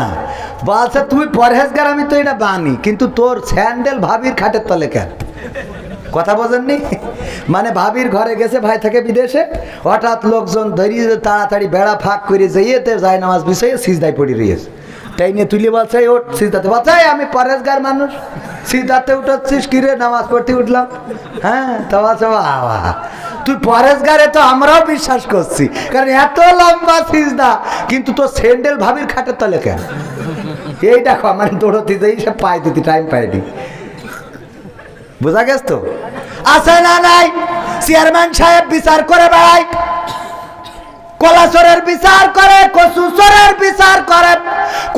না। বলছে তুই পরহেজগার, আমি তো এটা বানি কিন্তু তোর স্যান্ডেল ভাবির খাটের তলে কেন? কথা বোঝেননি? মানে ভাবির ঘরে গেছে, ভাই থেকে বিদেশে, হঠাৎ লোকজন ধরিয়ে তাড়াতাড়ি বেড়া ফাঁক করে যাইয়েতে যায় নামাজ বিষয়ে সিজদায় পড়ে রয়েছে। তাই নিয়ে তুলি বলছে ওঠ সিজদাতে। বাচ্চাই আমি পরেশগার মানুষ। সিজদাতে উঠছিস, কিরে? নামাজ পড়তে উঠলাম। হ্যাঁ তা বলছে বাবা তুই পরেশগারে তো আমরাও বিশ্বাস করছি। কারণ এত লম্বা সিজদা, কিন্তু তোর স্যান্ডেল ভাবির খাটের তলে কেন? এই দেখো আমার দৌড়তে যাই সব পাই দিতি টাইম পাইনি বোঝা গেছ তো? আসে না নাই? চেয়ারম্যান সাহেব বিচার করে বেড়ায় কলাচরের বিচার করে কচুচরের বিচার করে।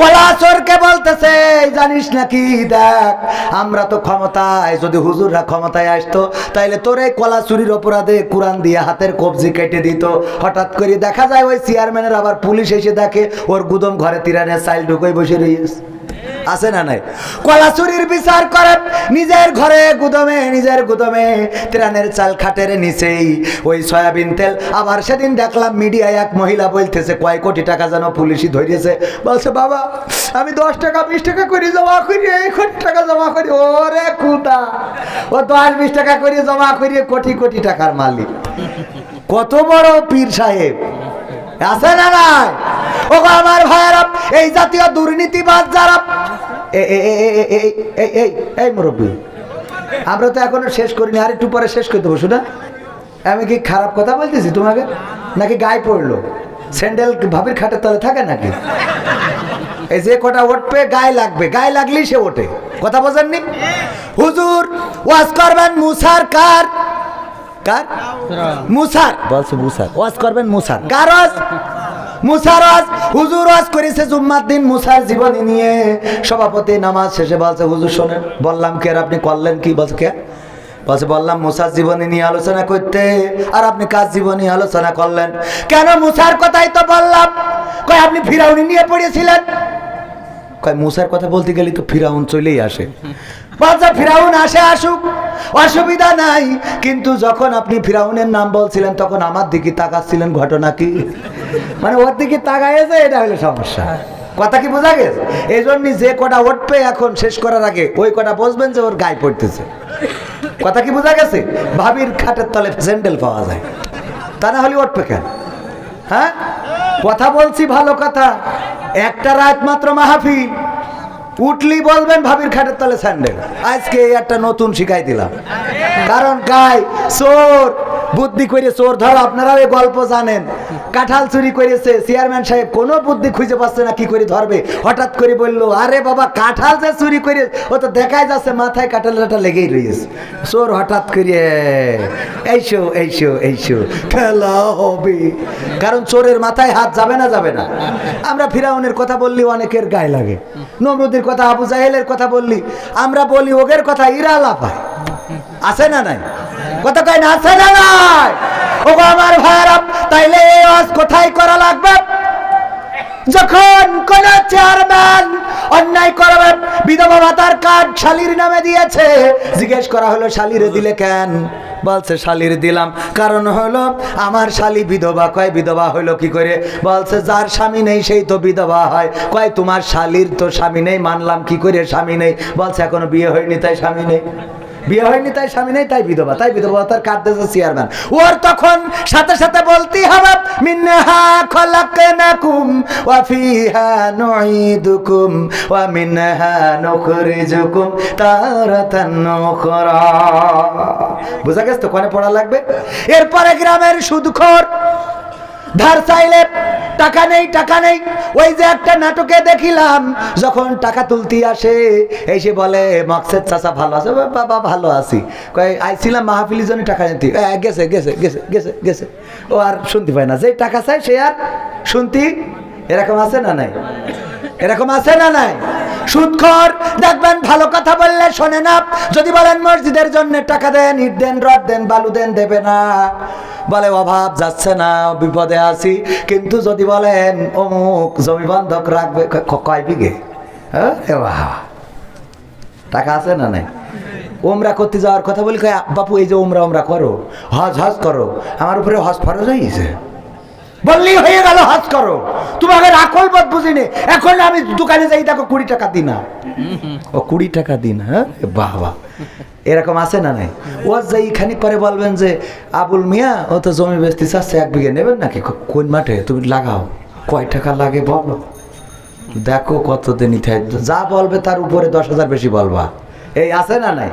কলাচরকে বলতেছে জানিস নাকি? দেখ, আমরা তো ক্ষমতায়, যদি হুজুররা ক্ষমতায় আসতো, তাইলে তোর এই কলা চুরির অপরাধে কোরআন দিয়ে হাতের কবজি কেটে দিত। হঠাৎ করে দেখা যায় ওই চেয়ারম্যানের আবার পুলিশ এসে দেখে, ওর গুদম ঘরে তিরানের সাইল ঢুকে বসে রয়েছে আছে না নাই? কলা চুরির বিচার করে, নিজের ঘরে গুদমে, নিজের গুদমে। ত্রাণের চাল খাটের নিচেই ওই সয়াবিন তেল। আবার সেদিন দেখলাম মিডিয়ায় এক মহিলা বলতেছে, কয় কোটি টাকা যেন পুলিশই ধরিয়েছে? বলছে, বাবা, আমি দশ টাকা, বিশ টাকা করে জমা করি, এই কোটি টাকা জমা করি। ওরে কুদা! ও দশ, বিশ টাকা করে জমা করি, কোটি কোটি টাকার মালিক। কত বড় পীর সাহেব। আছে না নাই? আমার ভাইয়েরা এই জাতীয় দুর্নীতিবাজ যারা এই মুরব্বী আমরা তো এখনও শেষ করিনি আর একটু পরে শেষ করতে বসু না আমি কি খারাপ কথা বলতেছি তোমাকে? নাকি গায়ে পড়ল? স্যান্ডেল ভাবির খাটের তলে থাকে নাকি? এই যে কটা উঠবে গায়ে লাগবে গায়ে লাগলেই সে ওঠে। কথা বোঝেননি? হুজুর ওয়াজ করবেন মুসার কার? কার? মুসার। বলছে মুসার। ওয়াজ করবেন মুসার। কার মুসার ওয়াজ হুজুর ওয়াজ করেছে জুম্মার দিন মুসার জীবনী নিয়ে। সভাপতি নামাজ শেষে বলছে, হুজুর শোনেন, বললাম কে আর আপনি করলেন কি? বলছে কে? বলছে, বললাম মুসার জীবনী নিয়ে আলোচনা করতে। আর আপনি কাজ জীবনী আলোচনা করলেন? কেন মুসার কথাই তো বললাম। কয়, আপনি ফিরাউনি নিয়ে পড়েছিলেন? কয়, মুসার কথা বলতে গেলে তো ফিরাউন চলেই আসে। বলছে ফিরাউন আসে আসুক, অসুবিধা নাই। কিন্তু যখন আপনি ফিরাউনের নাম বলছিলেন, তখন আমার দিকে তাকাচ্ছিলেন, ঘটনা কি? মানে ওর দিকে তাকাইছে এটা হলো সমস্যা। কথা কি বোঝা গেছে? এই জন্য যে কটা উঠবে এখন শেষ করার আগে, ওই কটা বসবেন যে ওর গায়ে পড়তেছে। কথা কি বোঝা গেছে? ভাবির খাটের তলে স্যান্ডেল পাওয়া যায়। তা না হলে উঠবে কেন? হ্যাঁ? কথা বলছি ভালো কথা। একটা রাত মাত্র মাহফিল। উঠলি বলবেন ভাবির খাটের তলে স্যান্ডেল। আজকে একটা নতুন শিখাই দিলাম। কারণ গাই চোর! বুদ্ধি করে চোর ধর, আপনারা এই গল্প জানেন। কাঁঠাল চুরি করেছে। চেয়ারম্যান সাহেব কোনো বুদ্ধি খুঁজে পাচ্ছে না, কি করে ধরবে? হঠাৎ করে বলল, আরে বাবা, কাঁঠাল যে চুরি করে ও তো দেখাই যাচ্ছে, মাথায় কাঁঠালের একটা লেগেই রয়েছে। চোর হঠাৎ করে, এইসো এইসো এইসো, খেলা হবে। কারণ চোরের মাথায় হাত যাবে না যাবে না। আমরা ফিরাউনের কথা বললি, অনেকের গায়ে লাগে। নমরুদের কথা, আবু জাহেলের কথা বললি। আমরা বলি, ওগের কথা ইরা লাফায় আছে না নাই? কথা কয় না, আছে না নাই? ও আমার ভাইরা তাইলে ওয়াজ কোথায় করা লাগবে? যখন কোন চেয়ারম্যান অন্যায় করবে, বিধবা ভাতার কার্ড শালির নামে দিয়েছে। জিজ্ঞেস করা হলো, শালিরে দিলে কেন? বলছে, শালির দিলাম। কারণ হলো, আমার শালি বিধবা, কয় বিধবা হইল কি করে? বলছে, যার স্বামী নেই, সেই তো বিধবা হয়। কয়, তোমার শালির তো স্বামী নেই, মানলাম কি করে স্বামী নেই? বলছে, এখনও বিয়ে হয়নি, তাই স্বামী নেই। বিয়ে হয়নি, তাই স্বামী নেই, তাই বিধবা তাই বিধবা তার কাটতেছে চেয়ারম্যান ওর তখন সাথে সাথে বলতেই হবে মিনহা খলাকনাকুম ওয়া ফিহা নুঈদুকুম, ওয়া মিনহা নুখরিজুকুম তারাতান নুখরা বুঝা গেছে তো কোনে পড়া লাগবে? এরপরে গ্রামের সুদখোর ধার চাইলে টাকা নেই টাকা নেই। ওই যে একটা নাটকে দেখিলাম যখন টাকা তুলতে আসে এসে বলে মকসেদ চাচা ভালো আছে? "ও বাবা ভালো আছি। কয় আইছিলাম মাহফিলির জন্য টাকা নিতে। "এ, গেছে গেছে গেছে গেছে গেছে। ও আর শুনতে পায় না। যে টাকা চাই সে আর শুনতি এরকম আছে না নাই? এরকম আছে না নাই? সুদখর দেখবেন ভালো কথা বললে শোনে না। যদি বলেন মসজিদের জন্য টাকা দেন, ইট দেন, রড দেন, বালু দেন, দেবে না। বলে অভাব যাচ্ছে না, বিপদে আছি। কিন্তু যদি বলেন, অমুক জমি বন্ধক রাখবে কয় বিঘে? হ্যাঁ? টাকা আছে না নাই? ওমরা করতে যাওয়ার কথা বলি বাপু, এই যে ওমরা ওমরা করো। হজ হজ করো। আমার উপরে হজ ফরজ হয়ে গেছে। বললেই হয়ে গেল হজ করো। তুমি তোমাকে রাখল বোধ বুঝিনি। এখন আমি দোকানে যাই, দেখো কুড়ি টাকা দিন ও কুড়ি টাকা দিন হ্যাঁ? বাবা এরকম আছে না নাই? ও যাই খানিক পরে বলবেন যে, আবুল মিয়া, ও তো জমি বেচতে চাচ্ছে, এক বিঘে নেবেন নাকি? কোন মাঠে? তুমি লাগাও। কয় টাকা লাগে বলো। দেখো কত দিনই যা বলবে তার উপরে দশ হাজার বেশি বলবা। এই আছে না নাই?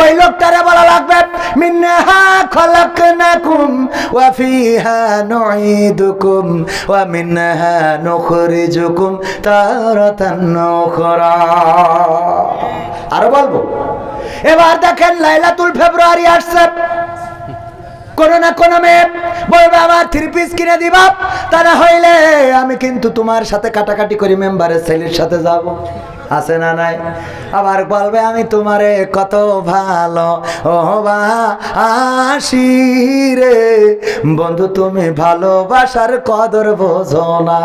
ওই লোকটারে বলা লাগবে মিন্নাহা খলাকনাকুম, ওয়া ফিহা নুঈদুকুম, ওয়া মিন্নাহা নুখরিজুকুম তারাতান উখরা। আর বলব, এবার দেখেন লাইলাতুল ফেব্রুয়ারি আসছে। কোনো না কোনো মেয়ে বলবে, আমার থ্রি পিস কিনে দিবা, তা না হইলে আমি কিন্তু তোমার সাথে কাটাকাটি করি মেম্বারের ছেলের সাথে যাব। আছে না নাই? আবার বলবে, আমি তোমারে কত ভালো ও বা আসি রে। বন্ধু, তুমি ভালোবাসার কদর বোঝো না।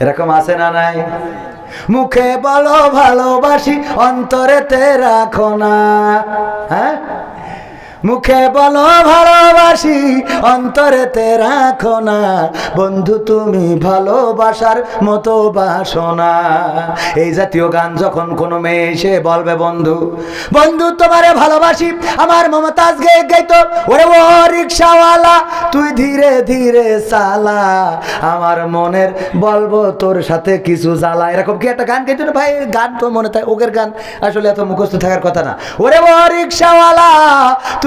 এরকম আছে না নাই? মুখে বলো, ভালোবাসি, অন্তরেতে রাখো না। হ্যাঁ? মুখে বলো ভালোবাসি, অন্তরেতে রাখো না। বন্ধু, তুমি ভালোবাসার মতো বাসো না এই জাতীয় গান যখন কোনো মেয়ে এসে বলবে, বন্ধু বন্ধু, তোমারে ভালোবাসি, আমার মমতাজ গে গাইতো ওরে ও রিক্সাওয়ালা, তুই ধীরে ধীরে চালা। আমার মনের বলব তোর সাথে কিছু জ্বালা। এরকম কি একটা গান গাইতো না ভাই, গান তো মনে থাকে, ওগের গান আসলে এত মুখস্থ থাকার কথা না। ওরে ও রিক্সাওয়ালা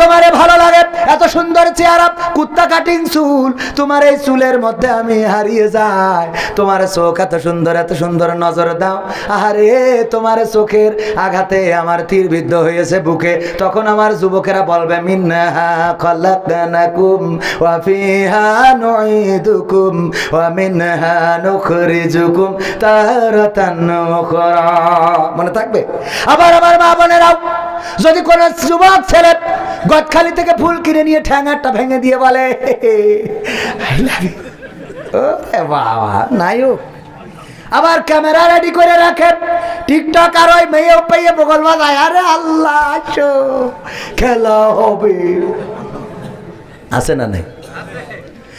তোমারে ভালো লাগে? এত সুন্দর চেহারা, কুত্তা কাটিং চুল। তোমার এই চুলের মধ্যে আমি হারিয়ে যাই। তোমার চোখ এত সুন্দর এত সুন্দর নজর দাও। আরে তোমার চোখের আঘাতে আমার তীর বিদ্ধ হয়েছে বুকে। তখন আমার যুবকেরা বলবে মনে থাকবে? আবার আমার মা বোনেরাও, যদি কোন যুবক ছেলে গদখালি থেকে ফুল কিনে নিয়ে ঠ্যাঙারটা ভেঙে দিয়ে বলে. ও বাবা আবার ক্যামেরা রেডি করে রাখে টিকটক আর ওই মেয়ে পেয়ে বগল বাজায়, আরে আল্লাহ খেলা হবে। আছে না নেই?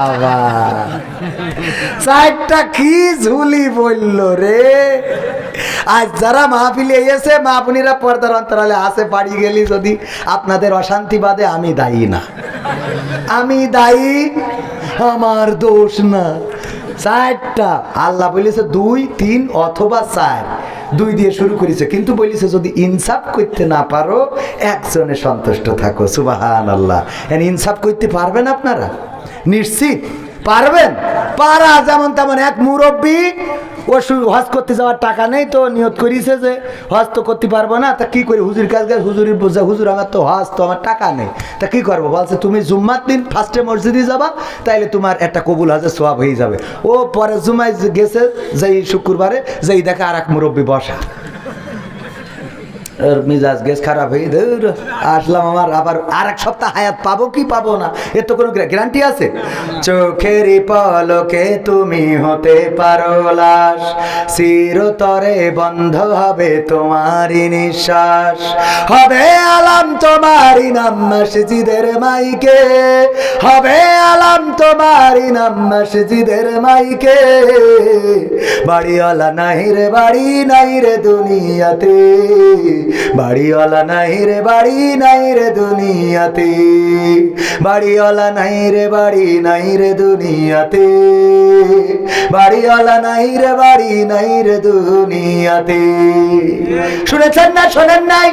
বাবা। চারটা কি ঝুলি বলল রে? আজ যারা মাহফিলে এসে মাহফুনিরা পর্দার অন্তরালে আসে, বাড়ি গেলি যদি আপনাদের অশান্তি বাদে আমি দায়ী না। আমি দায়ী, আমার দোষ না। চারটা আল্লাহ বলেছে দুই, তিন অথবা চার। দুই দিয়ে শুরু করেছে, কিন্তু বলেছে যদি ইনসাফ করতে না পারো, একজনে সন্তুষ্ট থাকো। সুবাহান আল্লাহ ইনসাফ করতে পারবেন আপনারা? নিশ্চিত। পারবেন? পারা যেমন তেমন এক মুরব্বী, ও হজ করতে যাওয়ার টাকা নেই তো, নিয়ত করিছে যে হজ তো করতে পারব না, তা কি করি? হুজুর কাজ কাজ হুজুরের বোঝা, হুজুর, আমার তো হজ, তো আমার টাকা নেই। তা কি করব? বলছে, তুমি জুম্মার দিন ফার্স্টে মসজিদে যাবা, তাইলে তোমার একটা কবুল হজের সোয়াব হয়ে যাবে। ও পরে জুমায় গেছে, যেই শুক্রবারে, যেই দেখা আর এক মুরব্বী বসা। মিজাজ গেস খারাপ হয়ে ধুর, আসলাম আমার আবার আর এক সপ্তাহ হায়াত পাবো কি পাবো না? এর তো কোনো গ্যারান্টি আছে? চোখেরই পলকে তুমি হতে পারো লাশ চিরতরে বন্ধ হবে তোমারই নিঃশ্বাস। হবে আলাম তোমারই নাম মসজিদের মাইকে হবে আলাম তোমারই নাম মসজিদের মাইকে। বাড়িওয়ালা নাই রে, বাড়ি নাই রে দুনিয়াতে। বাড়িওয়ালা নাই রে, বাড়ি নাই রে দুনিয়াতে। বাড়িওয়ালা নাই রে, বাড়ি নাই রে দুনিয়াতে। বাড়িওয়ালা নাই রে, বাড়ি নাই রে দুনিয়াতে। শুনেছেন না, শোনেন নাই?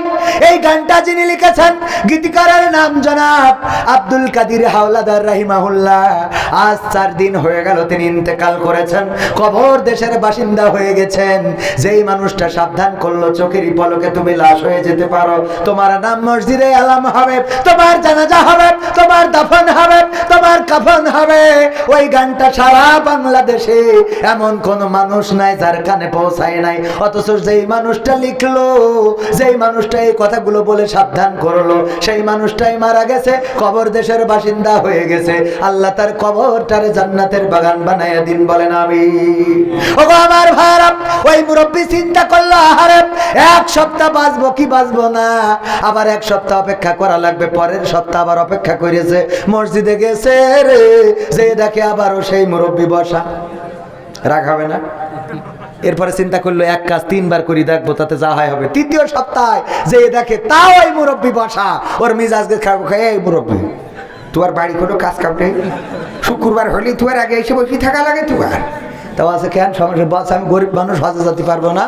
এই গানটা যিনি লিখেছেন গীতিকারের নাম জনাব আব্দুল কাদির হাওলাদার রাহিমাহুল্লাহ। আজ চার দিন হয়ে গেল তিনি ইন্তেকাল করেছেন। কবর দেশের বাসিন্দা হয়ে গেছেন। যেই মানুষটা সাবধান করল, চোখের পলকে তুমি লাশ হয়ে যেতে পারো। তোমার নাম মসজিদে আলাম হবে, তোমার জানাজা হবে, তোমার দাফন হবে। কাফন হবে। ওই গানটা সারা বাংলাদেশে এমন কোন মানুষ নাই যার কানে পৌঁছায় নাই। অথচ যেই মানুষটা লিখলো, যেই মানুষটা এই কথাগুলো বলে সাবধান করল, সেই মানুষটাই মারা গেছে, কবর দেশের বাসিন্দা হয়ে গেছে। আল্লাহ তার কবরটারে জান্নাতের বাগান বানাইয়া দিন, বলেন আমি ওগো আমার ভাইরা ওই মুরব্বী চিন্তা করল, আহারে, এক সপ্তাহ বাঁচবো কি বাঁচবো না? আবার এক সপ্তাহ অপেক্ষা করা লাগবে, পরের সপ্তাহ আবার অপেক্ষা করেছে। মসজিদে গেছে রে, যে দেখে আবারও সেই মুরব্বী বসা। রাগ না? এরপরে চিন্তা করল, এক কাজ তিনবার করি, দেখব তাতে যা হয় হবে। তৃতীয় সপ্তাহে যে দেখে, তাও ওই মুরব্বী বসা। ওর মিজাজকে খাব এই মুরব্বী, তোমার বাড়ি কোনো কাজ কাম নেই? শুক্রবার হলে তোমার আগে এসে বসে থাকা লাগে তোমার। তাও আছে কেন? সমস্যা, বস, আমি গরিব মানুষ হজে যেতে পারব না।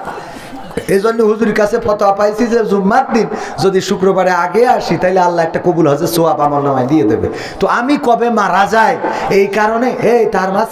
এই জন্য হুজুর কাছে ফতোয়া পাইছি যে, জুম্মার দিন যদি শুক্রবারে আগে আসি তাহলে আল্লাহ একটা কবুল হজে সোয়াব আমার নামায় দিয়ে দেবে। তো আমি কবে মারা যায় এই কারণে, এই তার মা